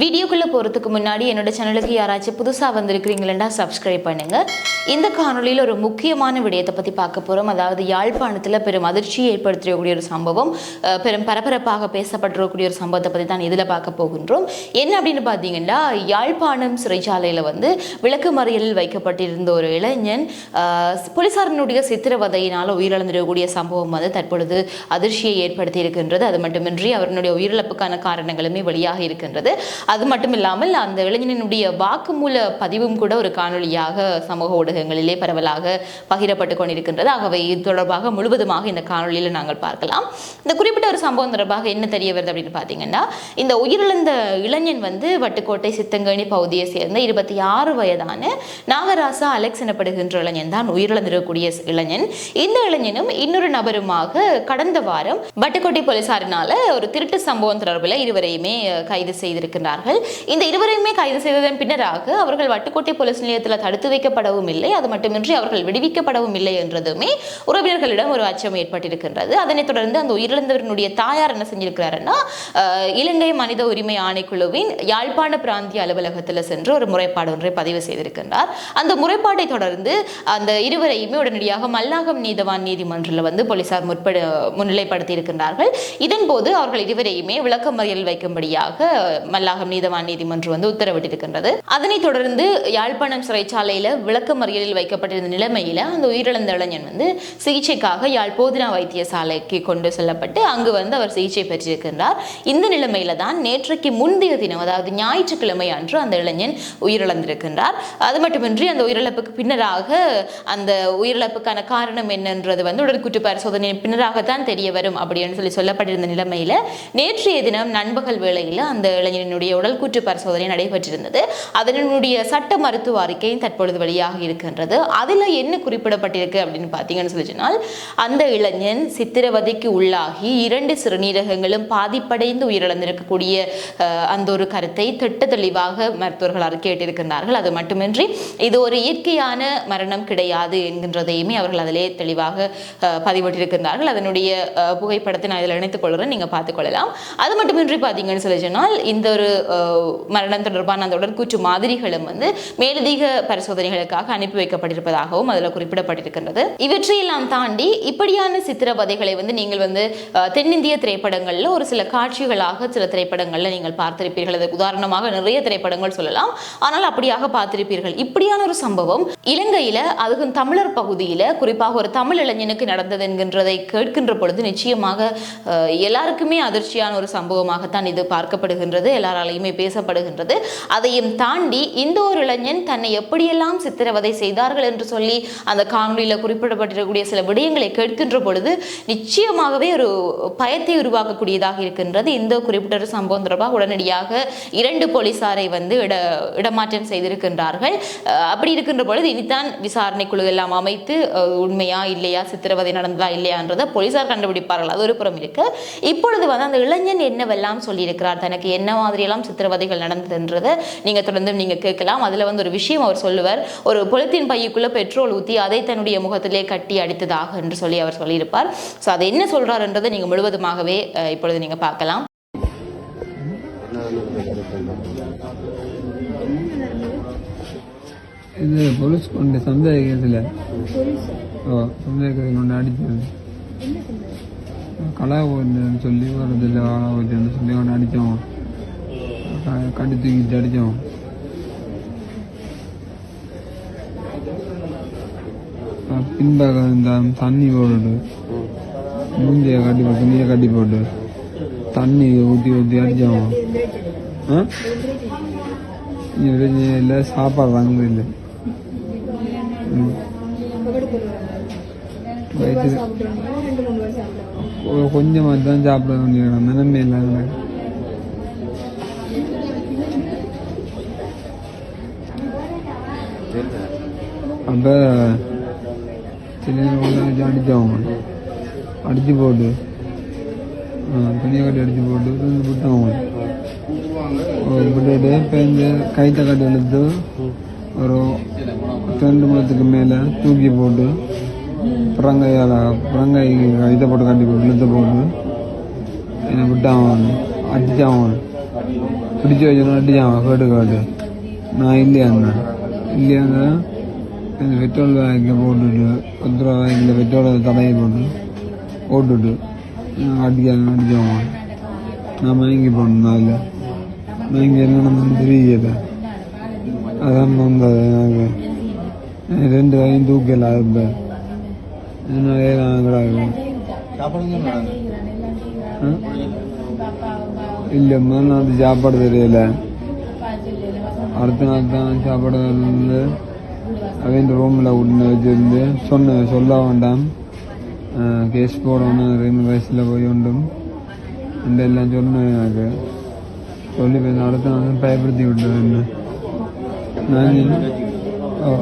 வீடியோக்குள்ளே போகிறதுக்கு முன்னாடி என்னோட சேனலுக்கு யாராச்சும் புதுசாக வந்திருக்கிறீங்களா சப்ஸ்கிரைப் பண்ணுங்கள் இந்த காணொளியில் ஒரு முக்கியமான விடயத்தை பற்றி பார்க்க போகிறோம் அதாவது யாழ்ப்பாணத்தில் பெரும் அதிர்ச்சியை ஏற்படுத்தக்கூடிய ஒரு சம்பவம் பெரும் பரபரப்பாக பேசப்பட்டிருக்கக்கூடிய ஒரு சம்பவத்தை பற்றி தான் இதில் பார்க்க போகின்றோம். என்ன அப்படின்னு பார்த்தீங்கன்னா யாழ்ப்பாணம் சிறைச்சாலையில் வந்து விளக்கு மறியலில் வைக்கப்பட்டிருந்த ஒரு இளைஞன் போலீசாரனுடைய போலீசாரினுடைய சித்திரவதையினால் உயிரிழந்திருக்கக்கூடிய சம்பவம் வந்து தற்பொழுது அதிர்ச்சியை ஏற்படுத்தி இருக்கின்றது. அது மட்டுமின்றி அவருடைய உயிரிழப்புக்கான காரணங்களுமே வெளியாக இருக்கின்றது. அது மட்டும் இல்லாமல் அந்த இளைஞனுடைய வாக்குமூல பதிவும் கூட ஒரு காணொளியாக சமூக ஊடகங்களிலே பரவலாக பகிரப்பட்டு கொண்டிருக்கின்றது. ஆகவே இது தொடர்பாக முழுவதுமாக இந்த காணொளியில் நாங்கள் பார்க்கலாம். இந்த குறிப்பிட்ட ஒரு சம்பவம் தொடர்பாக என்ன தெரிய வருது அப்படின்னு பார்த்தீங்கன்னா இந்த உயிரிழந்த இளைஞன் வந்து வட்டுக்கோட்டை சித்தங்கனி பகுதியை சேர்ந்த இருபத்தி ஆறு வயதான நாகராசா அலெக்ஸ் எனப்படுகின்ற இளைஞன் தான் உயிரிழந்திருக்கக்கூடிய இளைஞன். இந்த இளைஞனும் இன்னொரு நபருமாக கடந்த வாரம் வட்டுக்கோட்டை போலீசாரினால ஒரு திருட்டு சம்பவம் தொடர்பில் இருவரையுமே கைது செய்திருக்கிறார் செய்திருக்கிறார்கள் இந்த இருவரையுமே கைது செய்ததன் பின்னராக அவர்கள் வட்டுக்கோட்டை போலீஸ் நிலையத்தில் தடுத்து வைக்கப்படவும் இல்லை. அது மட்டுமின்றி அவர்கள் விடுவிக்கப்படவும் இல்லை என்றதுமே உறவினர்களிடம் ஒரு அச்சம் ஏற்பட்டிருக்கின்றது. அதனைத் தொடர்ந்து அந்த உயிரிழந்தவர்களுடைய தாயார் என்ன செஞ்சிருக்கிறாருன்னா இலங்கை மனித உரிமை ஆணைக்குழுவின் யாழ்ப்பாண பிராந்திய அலுவலகத்தில் சென்று ஒரு முறைப்பாடு ஒன்றை பதிவு செய்திருக்கின்றார். அந்த முறைப்பாட்டை தொடர்ந்து அந்த இருவரையுமே உடனடியாக மல்லாகம் நீதவான் நீதிமன்றில் வந்து போலீசார் முற்பட முன்னிலைப்படுத்தி இருக்கின்றார்கள் இதன் போது அவர்கள் இருவரையுமே விளக்கமறியல் வைக்கும்படியாக மல்லாகம் நீதவான் நீதிமன்றம் வந்து உத்தரவிட்டிருக்கின்றது. அதனைத் தொடர்ந்து யாழ்ப்பாணம் சிறைச்சாலையில் விளக்கமறியலில் வைக்கப்பட்டிருந்த நிலைமையில அந்த உயிரிழந்த இளைஞன் வந்து சிகிச்சைக்காக யாழ் போதினா வைத்தியசாலைக்கு கொண்டு செல்லப்பட்டு அங்கு வந்து அவர் சிகிச்சை பெற்றிருக்கின்றார். இந்த நிலைமையில தான் நேற்றைக்கு முந்தைய தினம் அதாவது ஞாயிற்றுக்கிழமை அன்று அந்த இளைஞன் உயிரிழந்திருக்கின்றார். அது மட்டுமின்றி அந்த உயிரிழப்புக்கு பின்னராக அந்த உயிரிழப்புக்கான காரணம் என்னன்றது வந்து உடற்குற்று பரிசோதனை பின்னராகத்தான் தெரிய வரும் அப்படின்னு சொல்லி சொல்லப்பட்டிருந்த நிலைமையில நேற்றைய தினம் நண்பகல் வேளையில் அந்த இளைஞனுடைய உடல் கூற்று பரிசோதனை நடைபெற்றிருந்தது. அதனுடைய சட்ட மருத்துவ அறிக்கையும் தற்பொழுது வெளியாக இருக்கின்றது. அதில் என்ன குறிப்பிடப்பட்டிருக்கு அப்படின்னு பார்த்தீங்கன்னு சொல்லி சொன்னால் அந்த இளைஞன் சித்திரவதைக்கு உள்ளாகி இரண்டு சிறுநீரகங்களும் பாதிப்படைந்து உயிரிழந்திருக்கக்கூடிய அந்த ஒரு கருத்தை திட்ட தெளிவாக மருத்துவர்கள் அறிக்கையிட்டிருக்கின்றார்கள் அது மட்டுமின்றி இது ஒரு இயற்கையான மரணம் கிடையாது என்கின்றதையுமே அவர்கள் அதிலே தெளிவாக பதிவிட்டிருக்கின்றார்கள். அதனுடைய புகைப்படத்தை நான் இதில் இணைத்துக் கொள்கிறேன். நீங்கள் பார்த்துக்கொள்ளலாம் அது மட்டுமின்றி பார்த்தீங்கன்னு சொல்லி சொன்னால் இந்த ஒரு மரணம் தொடர்பான அந்த உடற்கூற்று மாதிரிகளும் வந்து மேலதிக பரிசோதனைகளுக்காக அனுப்பி வைக்கப்பட்டிருப்பதாகவும் அதில் குறிப்பிடப்பட்டிருக்கின்றது. இவற்றையெல்லாம் தாண்டி இப்படியான சித்திரவதைகளை வந்து நீங்கள் வந்து தென்னிந்திய திரைப்படங்களில் ஒரு சில காட்சிகளாக சில திரைப்படங்களில் நீங்கள் பார்த்திருப்பீர்கள். அதுக்கு உதாரணமாக நிறைய திரைப்படங்கள் சொல்லலாம். ஆனால் அப்படியாக பார்த்திருப்பீர்கள். இப்படியான ஒரு சம்பவம் இலங்கையில் அதுவும் தமிழர் பகுதியில் குறிப்பாக ஒரு தமிழ் இளைஞனுக்கு நடந்தது என்கின்றதை கேட்கின்ற பொழுது நிச்சயமாக எல்லாருக்குமே அதிர்ச்சியான ஒரு சம்பவமாகத்தான் இது பார்க்கப்படுகின்றது. எல்லாராலையுமே பேசப்படுகின்றது. அதையும் தாண்டி இந்த ஒரு இளைஞன் தன்னை எப்படியெல்லாம் சித்திரவதை செய்தார்கள் என்று சொல்லி அந்த காணொலியில் குறிப்பிடப்பட்டிருக்கக்கூடிய சில விடயங்களை கேட்கின்ற பொழுது நிச்சயமாகவே ஒரு பயத்தை உருவாக்கக்கூடியதாக இருக்கின்றது. இந்த குறிப்பிட்ட ஒரு சம்பவம் தொடர்பாக உடனடியாக இரண்டு போலீசாரை வந்து இட இடமாற்றம் செய்திருக்கின்றார்கள். அப்படி இருக்கின்ற பொழுது இனிதான் விசாரணை குழு எல்லாம் அமைத்து உண்மையா இல்லையா சித்திரவதை நடந்ததா இல்லையான்றதை போலீசார் கண்டுபிடிப்பார்கள். அது ஒரு புறம் இருக்கு. இப்பொழுது வந்து அந்த இளைஞன் என்னவெல்லாம் சொல்லியிருக்கிறார்? தனக்கு என்ன மாதிரியெல்லாம் சித்திரவதைகள் நடந்ததுன்றதை நீங்க தொடர்ந்து நீங்க கேட்கலாம். அதுல வந்து ஒரு விஷயம் அவர் சொல்லுவார். ஒரு பொலித்தீன் பையுக்குள்ள பெட்ரோல் ஊத்தி அதை தன்னுடைய முகத்திலே கட்டி அடித்ததாக என்று சொல்லி அவர் சொல்லியிருப்பார். ஸோ அதை என்ன சொல்றாருன்றதை நீங்க முழுவதுமாகவே இப்பொழுது நீங்க பார்க்கலாம். இது போலீஸ் கொண்டு சந்தேகத்தில். ஓ சந்தேகத்தில் கொண்டு அடிச்சது கலா சொல்லி வரதில்லை போச்சுன்னு சொல்லி கொண்டு அடித்தோம் கட்டி தூக்கிட்டு அடித்தோம் பின்பக்கம் இந்த தண்ணி போட்டு மூஞ்சியை கட்டி போட்டு துணியை கட்டி போட்டு தண்ணி ஊற்றி ஊற்றி அடித்தோம் இல்லை சாப்பாடு வாங்குறது இல்லை. ம். வயிற்று கொ- கொஞ்சமா தான் சாப்பிட வேண்டிய நிலைமை இல்லாத அப்போ சின்ன வச்சு அடித்தோம் அடித்து போட்டு துணியை கட்டி அடித்து போட்டு தூக்கி விட்டுட்டு பேஞ்சு இந்த கைத்தை கட்டி எடுத்து ஒரு ரெண்டு மணத்துக்கு மேலே தூக்கி போட்டு புறங்கையால் புறங்கை இதை போட்டு கட்டி இழுத்து போட்டு என்னை விட்டான் அடிச்சான் பிடிச்சி வச்சு அடிச்சான் கேட்டு கேட்டு நான் இல்லையாங்க இல்லையாங்க பெட்ரோல் பேக்கில் போட்டுட்டு பத்து ரூபா பேக்கில் பெட்ரோலை தடையை போட்டு போட்டுட்டு அடிக்காங்க அடிச்சான் நான் மயங்கி போனேன் அதில் மயங்கி என்ன தெரியல அதான் வந்தது எனக்கு. ரெண்டு வகையும் தூக்கல அது அதனாலே நான் கிடாது இல்லை முதல் நாள் சாப்பாடு தெரியல. அடுத்த நாள் தான் சாப்பாடு வந்து அவன் ரூமில் விட்டு வச்சிருந்து சொன்னேன் சொல்ல வேண்டாம். கேஸ் போடணும் ரெண்டு வயசில் போய் உண்டும். இந்த எல்லாம் சொன்னேன் எனக்கு. சொல்லி போய் அடுத்த நாள் பயப்படுத்தி விட்டது என்ன. நான் ஓ.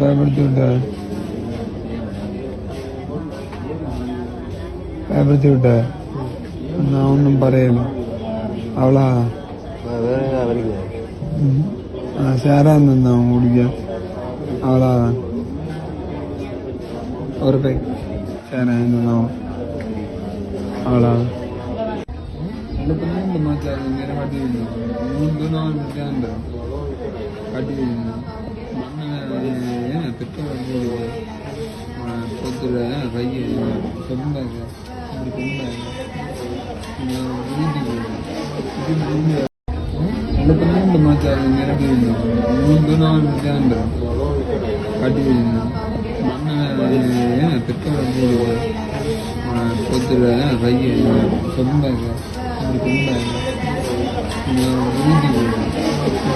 பயப்படுத்தி விட்டேன் பயப்படுத்தி விட்டேன் நான் ஒன்றும் பறையல. அவ்வளோ சேராக இருந்தேன் அவன் குடிக்க. அவ்வளோ ஒரு பை சேராக இருந்தேன் அவ்வளோ இந்த பிள்ளை இந்த மாச்சாரு மூணு நாள் விட்டான் காட்டி மண்ணை பெட்ரோல் பொத்துல இப்படி இந்த பிள்ளை இந்த மாச்சாரு நேரம் நாள் விட்டான் காட்டி மண்ணை பெட்ரோல் பொத்துல கையை சொன்னாங்க இப்படி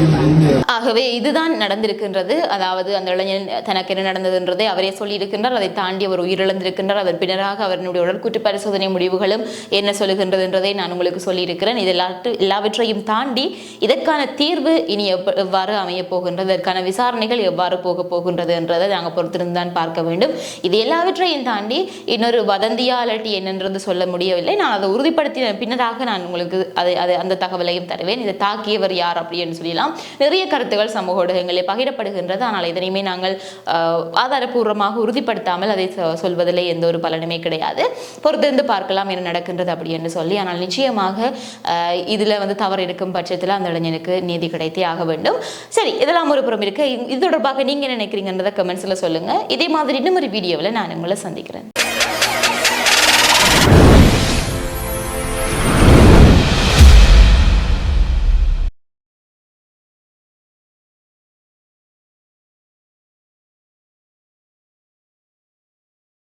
சொன்னாங்க ஆகவே இதுதான் நடந்திருக்கின்றது. அதாவது அந்த இளைஞன் தனக்கு என்ன நடந்ததுன்றதை அவரே சொல்லியிருக்கின்றார். அதை தாண்டி அவர் உயிரிழந்திருக்கின்றார். அதன் பின்னராக அவருடைய உடற்கூற்று பரிசோதனை முடிவுகளும் என்ன சொல்லுகின்றது என்றதை நான் உங்களுக்கு சொல்லியிருக்கிறேன். இது எல்லாவற்றையும் தாண்டி இதற்கான தீர்வு இனி எவ் எவ்வாறு அமையப் போகின்றது? இதற்கான விசாரணைகள் எவ்வாறு போக போகின்றது என்றதை நாங்கள் பொறுத்திருந்து தான் பார்க்க வேண்டும். இது எல்லாவற்றையும் தாண்டி இன்னொரு வதந்தியா என்னன்றது சொல்ல முடியவில்லை. நான் அதை உறுதிப்படுத்தின பின்னராக நான் உங்களுக்கு அதை அதை அந்த தகவலையும் தருவேன். இதை தாக்கியவர் யார் அப்படின்னு சொல்லலாம். நிறைய கருத்துகள் சமூக ஊடகங்களில் பகிரப்படுகின்றது. ஆனால் இதனையுமே நாங்கள் ஆதாரபூர்வமாக உறுதிப்படுத்தாமல் அதை சொ- சொல்வதில் எந்த ஒரு பலனுமே கிடையாது. பொறுத்திருந்து பார்க்கலாம் என்ன நடக்கின்றது அப்படி என்று சொல்லி ஆனால் நிச்சயமாக இதில் வந்து தவறு இருக்கும் பட்சத்தில் அந்த இளைஞனுக்கு நீதி கிடைத்தே ஆக வேண்டும். சரி இதெல்லாம் ஒரு புறம் இருக்கு. இது தொடர்பாக நீங்க என்ன நினைக்கிறீங்கன்றதை கமெண்ட்ஸில் சொல்லுங்க. இதே மாதிரி இன்னும் ஒரு வீடியோவில் நான் உங்களை சந்திக்கிறேன்.